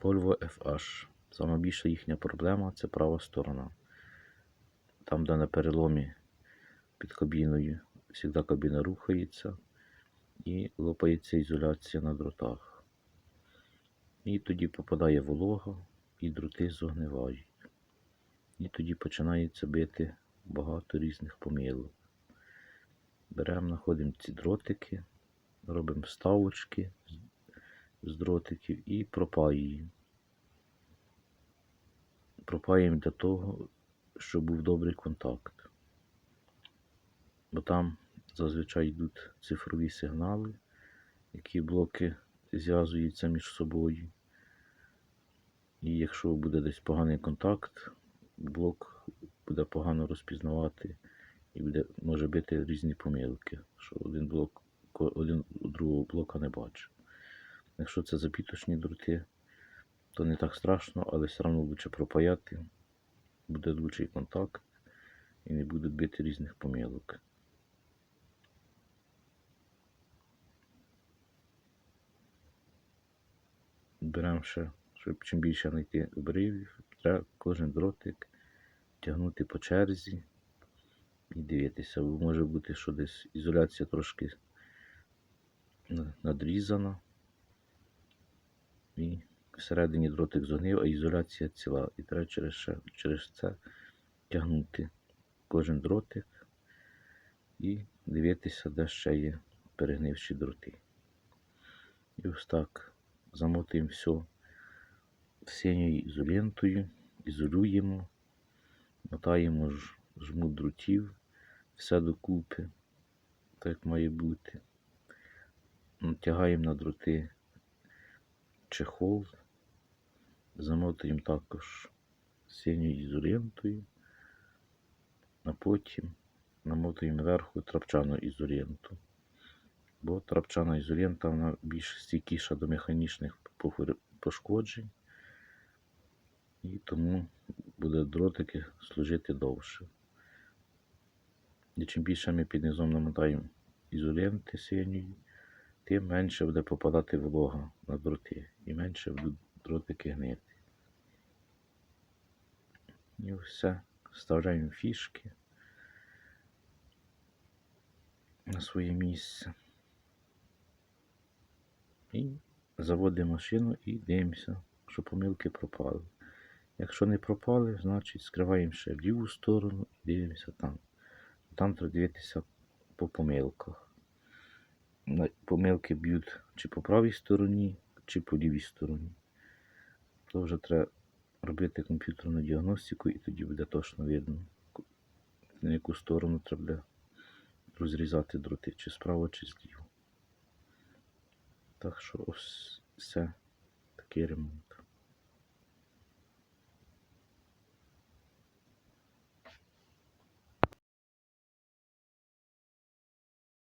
Volvo FH. Сама більша їхня проблема це права сторона. Там, де на переломі під кабіною, завжди кабіна рухається і лопається ізоляція на дротах. І тоді попадає волога, і дроти зогнивають. І тоді починається бити багато різних помилок. Беремо, знаходимо ці дротики, робимо вставочки з- дротиків і пропаюємо. Пропаюємо для того, щоб був добрий контакт. Бо там зазвичай йдуть цифрові сигнали, які блоки зв'язуються між собою. І якщо буде десь поганий контакт, блок буде погано розпізнавати і буде, може бити різні помилки, що один блок один другого блока не бачить. Якщо це запіточні дроти, то не так страшно, але все одно лучше пропаяти, буде лучший контакт і не будуть бити різних помилок. Беремо ще, щоб чим більше знайти обривів, треба кожен дротик тягнути по черзі і дивитися. Бо може бути, що десь ізоляція трошки надрізана. І всередині дротик зогнив, а ізоляція ціла. І треба через, через це тягнути кожен дротик і дивитися, де ще є перегнивші дроти. І ось так замотуємо все синьою ізолентою, ізолюємо, мотаємо ж- жмут дротів, все докупи, так має бути. Натягаємо на дроти чехол, замотуємо також синьою ізолентою, а потім намотуємо зверху трапчану ізоленту. Бо трапчана ізолента вона більш стійкіша до механічних пошкоджень, і тому буде дротики служити довше. І чим більше ми під низом намотаємо ізоленти синьої, тим менше буде попадати волога на дроти і менше будуть дротики гнити. І все. Вставляємо фішки на своє місце. І заводимо машину і дивимося, що помилки пропали. Якщо не пропали, значить скриваємо ще в ліву сторону і дивимося там. Там треба дивитися по помилках. Помилки б'ють чи по правій стороні, чи по лівій стороні. То вже треба робити комп'ютерну діагностику і тоді буде точно видно, на яку сторону треба розрізати дроти, чи справа, чи зліва. Так що ось все такий ремонт.